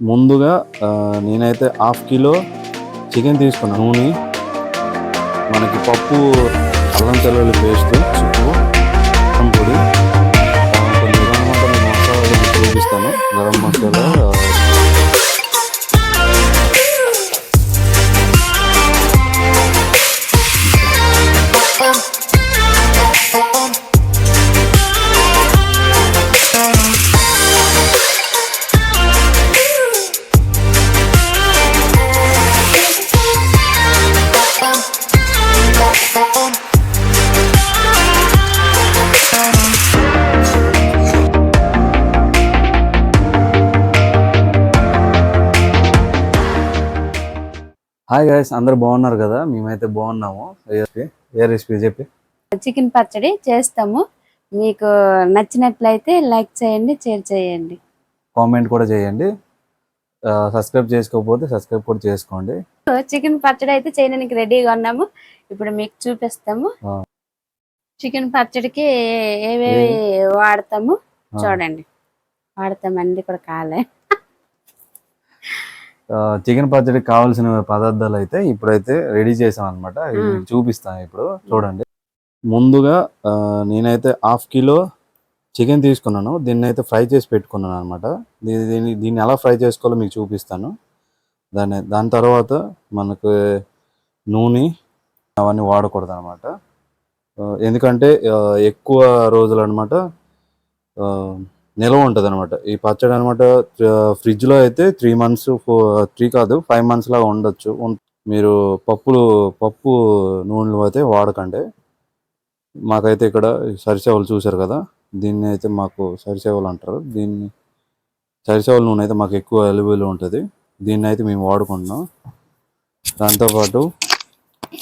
ముందుగా నేనైతే half kilo chicken తీసుకున్నాను నూనె మనకి పప్పు అల్లం తెల్లుల్లి పేస్ట్ చుట్టూ అల్లం పొడి కొన్ని గరం మసాలా చూపిస్తాను. గరం మసాలా హాయ్ గైస్ అందరు బాగున్నారు కదా? మేమైతే బాగున్నాము. ఏ రెసిపీ చెప్పి చికెన్ పచ్చడి చేస్తాము. మీకు నచ్చినట్లయితే లైక్ చేయండి షేర్ చేయండి. కామెంట్ కూడా చేయండి. సబ్స్క్రైబ్ చేసుకోకపోతే సబ్స్క్రైబ్ కూడా చేసుకోండి. చికెన్ పచ్చడి అయితే చేయడానికి రెడీగా ఉన్నాము. ఇప్పుడు మీకు చూపిస్తాము. చికెన్ పచ్చడికి ఏవేవి వాడతాము. చూడండి. వాడతామండి కూడా కాలే. చికెన్ పచ్చడికి కావాల్సిన పదార్థాలు అయితే ఇప్పుడైతే రెడీ చేసాం అనమాట. చూపిస్తాను ఇప్పుడు చూడండి. ముందుగా నేనైతే హాఫ్ కిలో చికెన్ తీసుకున్నాను. దీన్ని అయితే ఫ్రై చేసి పెట్టుకున్నాను అనమాట దీన్ని దీన్ని ఎలా ఫ్రై చేసుకోవాలో మీకు చూపిస్తాను. దాన్ని దాని తర్వాత మనకు నూనె అవన్నీ వాడకూడదు అనమాట ఎందుకంటే ఎక్కువ రోజులు అనమాట నిల్వ ఉంటుంది అనమాట ఈ పచ్చడి అనమాట ఫ్రిడ్జ్లో అయితే త్రీ మంత్స్ ఫోర్ త్రీ కాదు ఫైవ్ మంత్స్ లాగా ఉండొచ్చు. మీరు పప్పులు పప్పు నూనెలు అయితే వాడకండి. మాకైతే ఇక్కడ సరిసేవలు చూశారు కదా దీన్ని అయితే మాకు సరిసేవలు అంటారు. దీన్ని సరిసేవల నూనె అయితే మాకు ఎక్కువ అవైలబుల్ ఉంటుంది. దీన్ని అయితే మేము వాడుకుంటున్నాం. దాంతోపాటు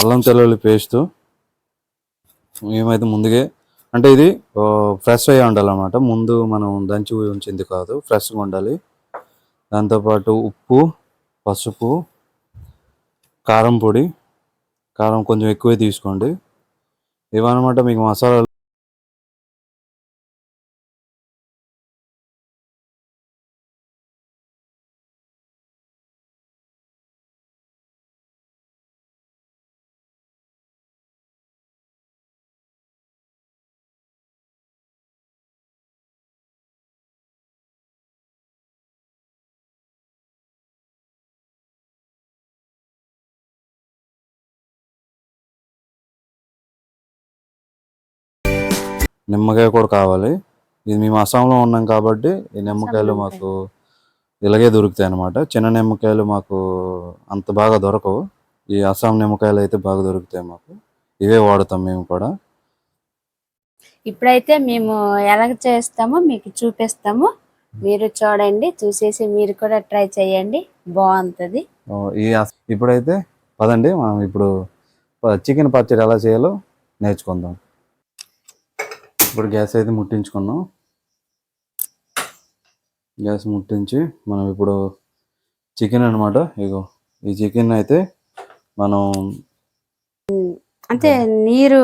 అల్లం తెల్లుల్లి పేస్ట్ మేమైతే ముందుగా అంటే ఇది ఫ్రెష్ అయ్యి ఉండాలన్నమాట. ముందు మనం దంచి ఉంచింది కాదు ఫ్రెష్గా ఉండాలి. దాంతోపాటు ఉప్పు పసుపు కారం పొడి కారం కొంచెం ఎక్కువే తీసుకోండి. ఇవన్నమాట మీకు మసాలాలు నిమ్మకాయ కూడా కావాలి. ఇది మేము అస్సాంలో ఉన్నాం కాబట్టి ఈ నిమ్మకాయలు నిమ్మకాయ. మాకు ఇలాగే దొరుకుతాయి అన్నమాట. చిన్న నిమ్మకాయలు మాకు అంత బాగా దొరకవు. ఈ అస్సాం నిమ్మకాయలు అయితే బాగా దొరుకుతాయి మాకు. ఇవే వాడుతాం మేము కూడా. ఇప్పుడైతే మేము ఎలా చేస్తామో మీకు చూపిస్తాము. మీరు చూడండి చూసేసి మీరు కూడా ట్రై చేయండి. బాగుంటది. ఈ ఇప్పుడైతే పదండి మనం ఇప్పుడు చికెన్ పచ్చడి ఎలా చేయాలో నేర్చుకుందాం. ఇప్పుడు గ్యాస్ అయితే ముట్టించుకున్నాం. గ్యాస్ ముట్టించి మనం ఇప్పుడు చికెన్ అన్నమాట. ఇగో ఈ చికెన్ అయితే మనం అంటే నీరు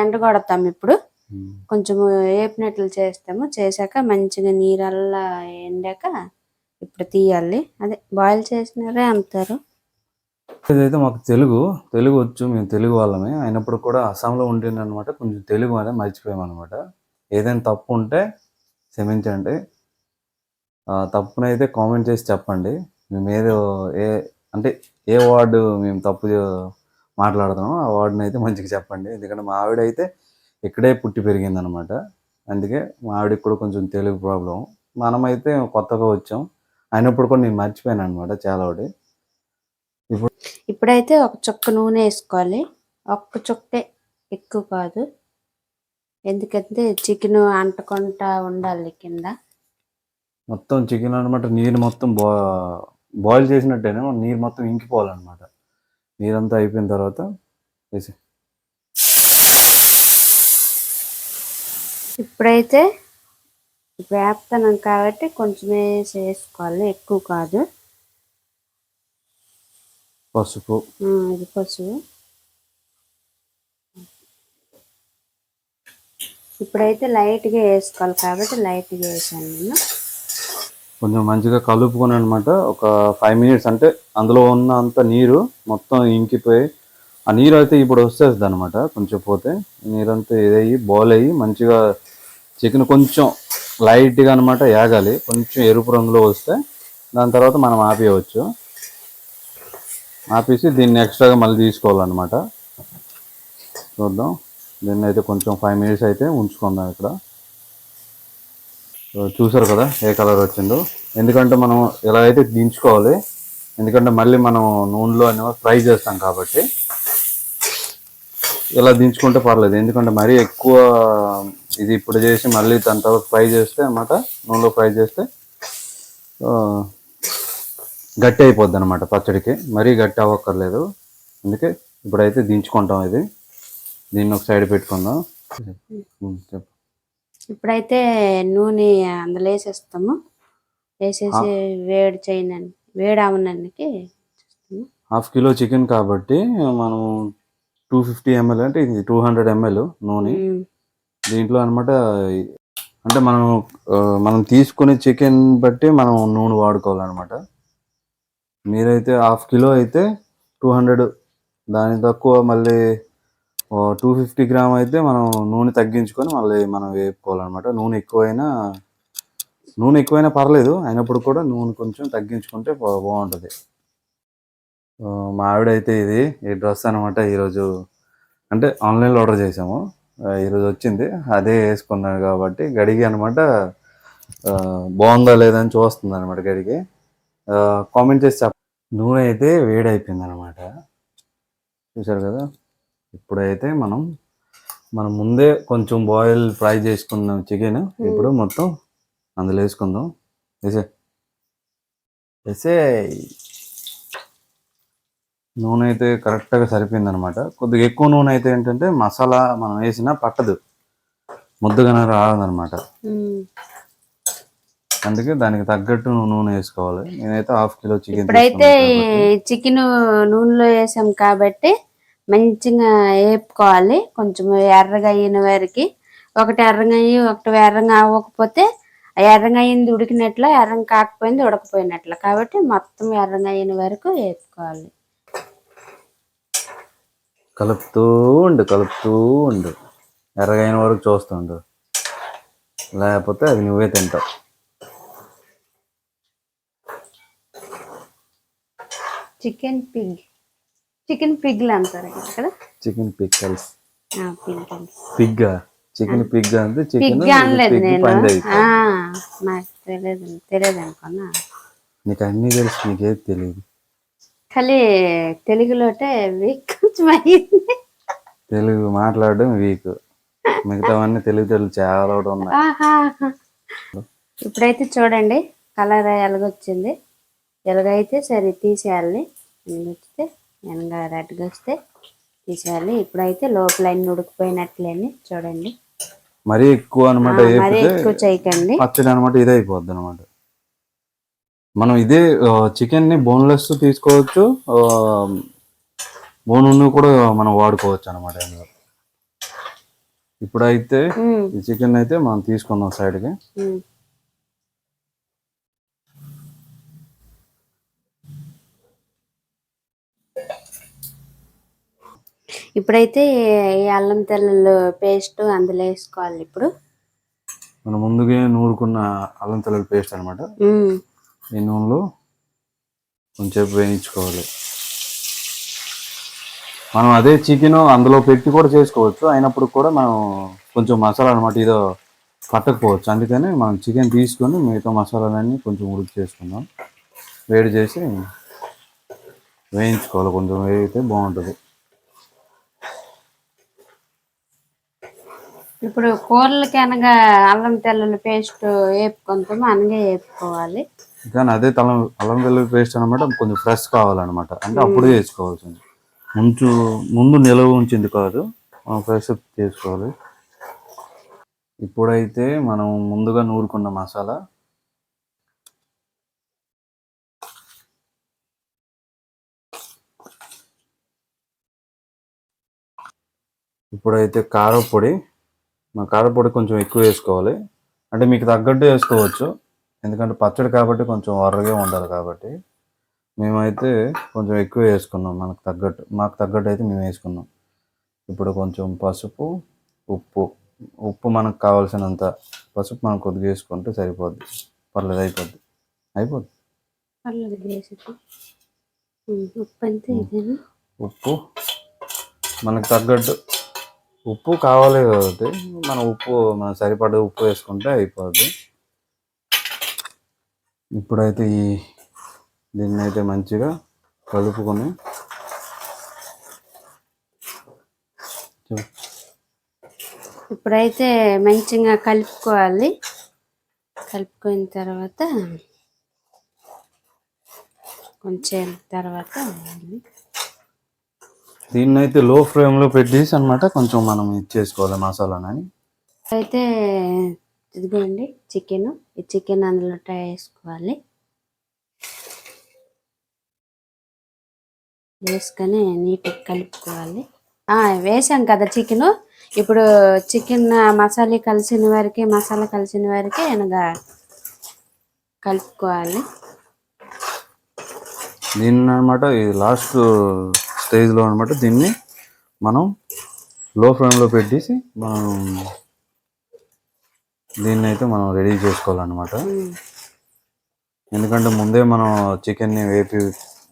ఎండగొడతాం ఇప్పుడు. కొంచెం వేపినట్లు చేస్తాము. చేశాక మంచిగా నీరల్లా ఎండాక ఇప్పుడు తీయాలి. అదే బాయిల్ చేసినారే అంటారు. ఇదైతే మాకు తెలుగు తెలుగు వచ్చు మేము తెలుగు వాళ్ళమే. అయినప్పుడు కూడా అస్సాంలో ఉండింది అనమాట కొంచెం తెలుగు అనేది మర్చిపోయామన్నమాట. ఏదైనా తప్పు ఉంటే క్షమించండి. తప్పునైతే కామెంట్ చేసి చెప్పండి. మేము ఏదో ఏ అంటే ఏ వార్డు మేము తప్పు మాట్లాడుతున్నాము ఆ వార్డుని అయితే మంచిగా చెప్పండి. ఎందుకంటే మా ఆవిడ అయితే ఇక్కడే పుట్టి పెరిగింది అనమాట అందుకే మా ఆవిడకి కూడా కొంచెం తెలుగు ప్రాబ్లం మనమైతే కొత్తగా వచ్చాం. అయినప్పుడు కూడా నేను మర్చిపోయాను అనమాట చాలా ఒకటి ఇప్పుడైతే ఒక చుక్క నూనె వేసుకోవాలి. ఒక్క చుక్కే ఎక్కువ కాదు. ఎందుకంటే చికెన్ అంటకుండా ఉండాలి కింద. మొత్తం చికెన్ అనమాట నీరు మొత్తం బా బాయిల్ చేసినట్టేనే నీరు మొత్తం ఇంకిపోవాలన్నమాట. నీరంతా అయిపోయిన తర్వాత వేసి. ఇప్పుడైతే వేపుతున్నాం కాబట్టి కొంచెం వేసి వేసుకోవాలి ఎక్కువ కాదు. పసుపు. ఇది పసుపు. ఇప్పుడైతే లైట్గా వేసుకోవాలి కాబట్టి లైట్గా వేసాను నేను. కొంచెం మంచిగా కలుపుకొని అనమాట ఒక ఫైవ్ మినిట్స్ అంటే అందులో ఉన్న అంత నీరు మొత్తం ఇంకిపోయి ఆ నీరు అయితే ఇప్పుడు వచ్చేస్తుంది అనమాట కొంచెం పోతే. నీరంతా ఇదయ్యి బాయిల్ అయ్యి మంచిగా చికెన్ కొంచెం లైట్గా అనమాట యాగాలి. కొంచెం ఎరుపు రంగులో వస్తే దాని తర్వాత మనం ఆపేయవచ్చు. ఆపేసి దీన్ని ఎక్స్ట్రాగా మళ్ళీ తీసుకోవాలన్నమాట. చూద్దాం. దీన్ని అయితే కొంచెం ఫైవ్ మినిట్స్ అయితే ఉంచుకుందాం ఇక్కడ. చూసారు కదా ఏ కలర్ వచ్చిందో. ఎందుకంటే మనం ఎలా అయితే దించుకోవాలి. ఎందుకంటే మళ్ళీ మనం నూనెలో అనేవి ఫ్రై చేస్తాం కాబట్టి. ఇలా దించుకుంటే పర్లేదు. ఎందుకంటే మరీ ఎక్కువ ఇది ఇప్పుడు చేసి మళ్ళీ దాని తర్వాత ఫ్రై చేస్తే అన్నమాట. నూనెలో ఫ్రై చేస్తే గట్టి అయిపోద్ది అనమాట పచ్చడికి. మరీ గట్టి అవ్వక్కర్లేదు. అందుకే ఇప్పుడైతే దించుకుంటాం ఇది. దీన్ని ఒక సైడ్ పెట్టుకుందాం. ఇప్పుడైతే నూనె అందులో వేసేస్తాము. వేసేసి వేడి చేయనని వేడి అవనానికి హాఫ్ కిలో చికెన్ కాబట్టి మనం టూ ఫిఫ్టీ ఎంఎల్ అంటే ఇది టూ హండ్రెడ్ ఎంఎల్ నూనె. దీంట్లో అనమాట అంటే మనం మనం తీసుకునే చికెన్ బట్టి మనం నూనె వాడుకోవాలన్నమాట. మీరైతే హాఫ్ కిలో అయితే టూ హండ్రెడ్. దాని తక్కువ మళ్ళీ టూ ఫిఫ్టీ గ్రామ్ అయితే మనం నూనె తగ్గించుకొని మళ్ళీ మనం వేపుకోవాలన్నమాట. నూనె ఎక్కువైనా నూనె ఎక్కువైనా పర్లేదు. అయినప్పుడు కూడా నూనె కొంచెం తగ్గించుకుంటే బా- బాగుంటుంది. మా ఆవిడ అయితే ఇది ఈ డ్రెస్ అనమాట ఈరోజు అంటే ఆన్లైన్లో ఆర్డర్ చేసాము. ఈరోజు వచ్చింది. అదే వేసుకున్నాను కాబట్టి గడిగి అనమాట బాగుందా లేదా అని చూస్తుంది అనమాట గడిగి కామెంట్ చేసి చెప్ నూనె అయితే వేడైపోయింది అనమాట చూసారు కదా? ఇప్పుడైతే మనం మనం ముందే కొంచెం బాయిల్ ఫ్రై చేసుకున్న చికెన్ ఇప్పుడు మొత్తం అందులో వేసుకుందాం. వేసే. వేసే. నూనె అయితే కరెక్ట్గా సరిపోయింది అనమాట కొద్దిగా ఎక్కువ నూనె అయితే ఏంటంటే మసాలా మనం వేసినా పట్టదు. ముద్దగానే రాదనమాట అందుకే దానికి తగ్గట్టు నూనె వేసుకోవాలి. నేనైతే హాఫ్ కిలో చికెన్ ఇప్పుడైతే చికెన్ నూనెలో వేసాం కాబట్టి మంచిగా వేపుకోవాలి. కొంచెం ఎర్రగా అయిన వరకు ఒకటి ఎర్రగా అయ్యి ఒకటి ఎర్రగా అవ్వకపోతే ఎర్రగా అయింది ఉడికినట్లు ఎర్రగా కాకపోయింది ఉడకపోయినట్లు. కాబట్టి మొత్తం ఎర్రగా అయిన వరకు వేపుకోవాలి. కలుపుతూ ఉండు కలుపుతూ ఉండు. ఎర్రగైన వరకు చూస్తుండు లేకపోతే అది నువ్వే తింటావు. Chicken Pig. చికెన్ పిగ్లు అంటారు కదా? Chicken pickles pig pig chicken pig అంటే చికెన్? పిగ్ అనలేదు నేను. నాకు తెలియదు తెలియదు అనుకున్నా. నీకు అన్ని తెలుసు నీకేది తెలియదు. ఖాళీ తెలుగులోటే వీక్ కొంచెం అయ్యింది తెలుగు మాట్లాడడం వీక్. మిగతావన్నీ తెలుగు తెలుగు చాలా ఉన్నాయి. ఇప్పుడైతే చూడండి కలర్ ఎలాగొచ్చింది. ఎలాగైతే సరే తీసేయాలి. ఎలాగొచ్చితే వెనక రెడ్గా వస్తే తీసేయాలి. ఇప్పుడైతే లోపల అన్ని ఉడికిపోయినట్లేని చూడండి. మరీ ఎక్కువ అనమాట మరీ ఎక్కువ చేయకండి. పచ్చడి అనమాట ఇదే అయిపోద్ది అనమాట మనం ఇదే చికెన్ని బోన్లెస్ తీసుకోవచ్చు బోన్ ఉన్న కూడా మనం వాడుకోవచ్చు అనమాట ఇప్పుడైతే ఈ చికెన్ అయితే మనం తీసుకుందాం side ఇప్పుడైతే ఈ అల్లం తెల్లలు పేస్ట్ అందులో వేసుకోవాలి ఇప్పుడు? మనం ముందుగా నూరుకున్న అల్లం తెల్లల పేస్ట్ అనమాట ఈ నూనెలో కొంచెం వేయించుకోవాలి. మనం అదే చికెన్ అందులో పెట్టి కూడా చేసుకోవచ్చు. అయినప్పుడు కూడా మనం కొంచెం మసాలా అనమాట ఇదో పట్టకపోవచ్చు. అందుకని మనం చికెన్ తీసుకొని మిగతా మసాలాలన్నీ కొంచెం ఉడికి చేసుకుందాం. వేడి చేసి వేయించుకోవాలి. కొంచెం వేగితే బాగుంటుంది. ఇప్పుడు కూరలకి అనగా అల్లం తెల్లల పేస్ట్ వేపుకుంటాము అనగా వేపుకోవాలి. కానీ అదే తలం అల్లం వెల్లుల్లి పేస్ట్ అనమాట కొంచెం ఫ్రెష్ కావాలన్నమాట. అంటే అప్పుడే చేసుకోవాల్సింది ముంచు ముందు నిలవ ఉంచింది కాదు ఫ్రెష్ చేసుకోవాలి. ఇప్పుడైతే మనం ముందుగా నూరుకున్న మసాలా. ఇప్పుడైతే కారపొడి. మా కారపొడి కొంచెం ఎక్కువ వేసుకోవాలి. అంటే మీకు తగ్గట్టు వేసుకోవచ్చు. ఎందుకంటే పచ్చడి కాబట్టి కొంచెం వరగా ఉండాలి కాబట్టి. మేమైతే కొంచెం ఎక్కువ వేసుకున్నాం మనకు తగ్గట్టు. మాకు తగ్గట్టు అయితే మేము వేసుకున్నాం. ఇప్పుడు కొంచెం పసుపు ఉప్పు. ఉప్పు మనకు కావాల్సినంత పసుపు మనం కొద్దిగా వేసుకుంటే సరిపోద్ది. పర్లేదు అయిపోద్ది. అయిపోద్ది. ఉప్పు. మనకు తగ్గట్టు ఉప్పు కావాలి కాబట్టి మనం ఉప్పు మన సరిపడ ఉప్పు వేసుకుంటే అయిపోద్ది. ఇప్పుడైతే ఈ దీన్ని అయితే మంచిగా కలుపుకొని ఇప్పుడైతే మంచిగా కలుపుకోవాలి. కలుపుకున్న తర్వాత కొంచెం తర్వాత దీన్ని అయితే లో ఫ్లేమ్లో పెట్టేసి అనమాట కొంచెం మనం ఇచ్చేసుకోవాలి మసాలాని అయితే ఇదిగోండి చికెన్. ఈ చికెన్ అందులో ట్రై వేసుకోవాలి వేసుకొని నీట్గా కలుపుకోవాలి. ఆ, వేసాం కదా చికెన్. ఇప్పుడు చికెన్ మసాలా కలిసిన వరకే మసాలా కలిసిన వరకే అనగా కలుపుకోవాలి. దీన్ని అనమాట ఇది లాస్ట్ స్టేజ్లో అనమాట దీన్ని మనం లో ఫ్లేమ్లో పెట్టేసి మనం దీన్ని అయితే మనం రెడీ చేసుకోవాలన్నమాట. ఎందుకంటే ముందే మనం చికెన్ని వేపి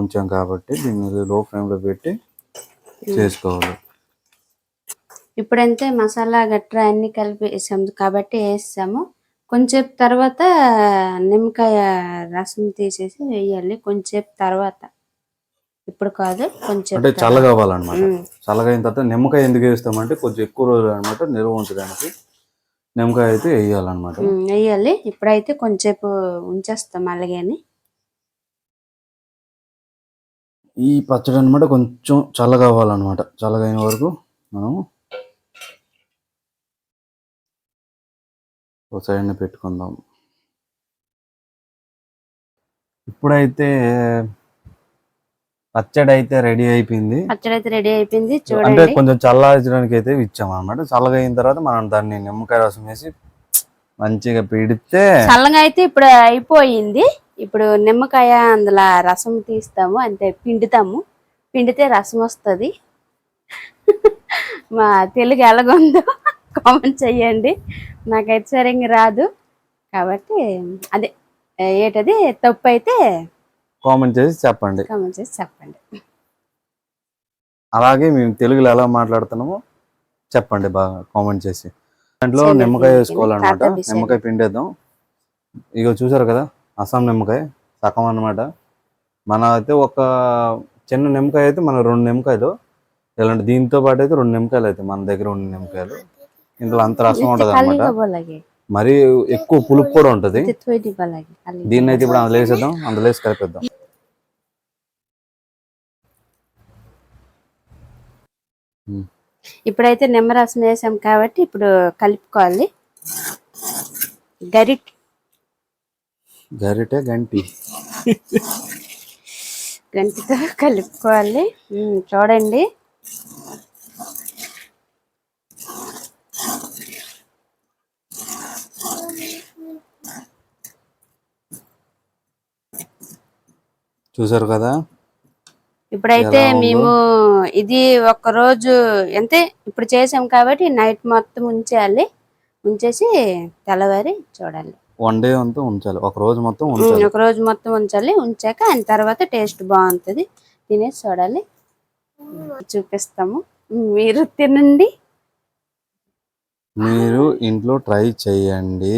ఉంచాం కాబట్టి దీన్ని లో ఫ్లేమ్లో పెట్టి చేసుకోవాలి. ఇప్పుడంతే మసాలా గట్రా అన్ని కలిపి వేసాము కాబట్టి వేసాము కొంచెంసేపు తర్వాత నిమ్మకాయ రసం తీసేసి వేయాలి. కొంచెంసేపు తర్వాత ఇప్పుడు కాదు కొంచెం అంటే చల్లగా అవ్వాలన్నమాట చల్లగా అయిన తర్వాత నిమ్మకాయ ఎందుకు వేస్తామంటే కొంచెం ఎక్కువ రోజులు అనమాట నిల్వ ఉంచడానికి నిమ్మకాయ అయితే వేయాలన్నమాట. వేయాలి. ఇప్పుడైతే కొంచెంసేపు ఉంచేస్తాం అలాగని ఈ పచ్చడి అనమాట కొంచెం చల్లగా అవ్వాలన్నమాట చల్లగా అయిన వరకు మనం ఒక సైడ్న పెట్టుకుందాం. ఇప్పుడైతే పచ్చడి అయితే రెడీ అయిపోయింది. పచ్చడి అయితే రెడీ అయిపోయింది అంటే చూడండి. కొంచెం చల్లార్చడానికి అయితే ఇచ్చాం అనమాట చల్లగా అయిన తర్వాత మనం దాన్ని నిమ్మకాయ రసం వేసి మంచిగా పిడితే చల్లగా అయితే ఇప్పుడు అయిపోయింది. ఇప్పుడు నిమ్మకాయ అందులో రసం తీస్తాము అంటే పిండుతాము. పిండితే రసం వస్తుంది. మా తెలుగు ఎలాగుందో కామెంట్ చెయ్యండి నాకైతే సరిగ్గా రాదు. కాబట్టి అదే ఏటది తప్పు అయితే కామెంట్ చేసి చెప్పండి. కామెంట్ చేసి చెప్పండి. అలాగే మేము తెలుగులో ఎలా మాట్లాడుతున్నామో చెప్పండి బాగా కామెంట్ చేసి. దాంట్లో నిమ్మకాయ వేసుకోవాలన్నమాట. నిమ్మకాయ పిండేద్దాం. ఇగో చూసారు కదా అస్సాం నిమ్మకాయ సగం అన్నమాట. మన అయితే ఒక చిన్న నిమ్మకాయ అయితే మన రెండు నిమ్మకాయలు. ఇలాంటి దీంతో పాటు అయితే రెండు నిమ్మకాయలు అయితే మన దగ్గర రెండు నిమ్మకాయలు. ఇందులో అంత రసం ఉంటుంది అనమాట మరీ ఎక్కువ పులుపు కూడా ఉంటది. దీన్ని అయితే ఇప్పుడు అందులో వేసేద్దాం అందులో వేసి కలిపేద్దాం. ఇప్పుడైతే నిమ్మరసం వేసాం కాబట్టి ఇప్పుడు కలుపుకోవాలి. గరిట్. గరిటె గంటి. గంటితో కలుపుకోవాలి. చూడండి. చూసారు కదా? ఇప్పుడైతే? మేము ఇది ఒక రోజు అంతే ఇప్పుడు చేసాం కాబట్టి నైట్ మొత్తం ఉంచేయాలి ఉంచేసి తెల్లవారి చూడాలి. వన్ డే అంతా ఉంచాలి. ఒక రోజు మొత్తం ఉంచాలి. ఒక రోజు మొత్తం ఉంచాలి. ఉంచాక ఆయన తర్వాత టేస్ట్ బాగుంటుంది. తినేసి చూడాలి. చూపిస్తాము. మీరు తినండి. మీరు ఇంట్లో ట్రై చేయండి.